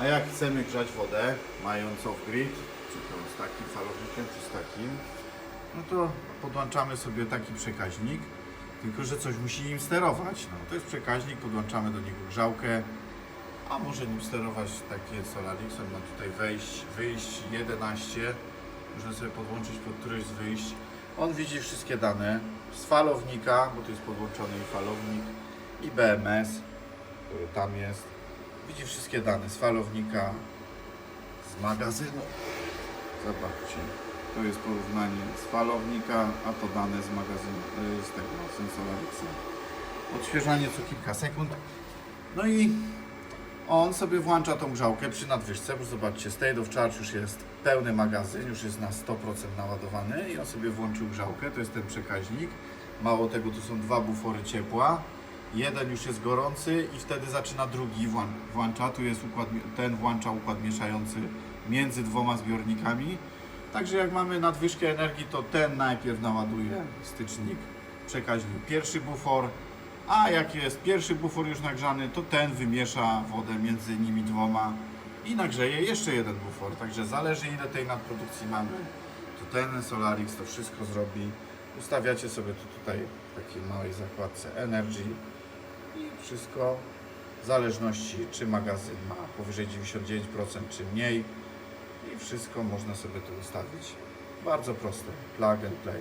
A jak chcemy grzać wodę, mając off-grid, czy to z takim falownikiem, czy z takim, no to podłączamy sobie taki przekaźnik, tylko że coś musi nim sterować. No, to jest przekaźnik, podłączamy do niego grzałkę, a może nim sterować takie Solarix, on ma tutaj wejść, wyjść 11, można sobie podłączyć pod któreś z wyjść. On widzi wszystkie dane z falownika, bo to jest podłączony i falownik, i BMS, który tam jest. Widzi wszystkie dane z falownika, z magazynu. Zobaczcie, to jest porównanie z falownika, a to dane z magazynu, y, z tego, z Solarixa. Odświeżanie co kilka sekund. No i on sobie włącza tą grzałkę przy nadwyżce, bo zobaczcie, state of charge już jest pełny magazyn, już jest na 100% naładowany i on sobie włączył grzałkę, to jest ten przekaźnik. Mało tego, tu są dwa bufory ciepła. Jeden już jest gorący i wtedy zaczyna drugi włą- włącza. Tu jest układ, ten włącza układ mieszający między dwoma zbiornikami. Także jak mamy nadwyżkę energii, to ten najpierw naładuje stycznik, przekaźnik pierwszy bufor, a jak jest pierwszy bufor już nagrzany, to ten wymiesza wodę między nimi dwoma i nagrzeje jeszcze jeden bufor. Także zależy ile tej nadprodukcji mamy, to ten Solarix to wszystko zrobi. Ustawiacie sobie to tutaj w takiej małej zakładce Energy i wszystko w zależności czy magazyn ma powyżej 99% czy mniej i wszystko można sobie tu ustawić. Bardzo proste, plug and play.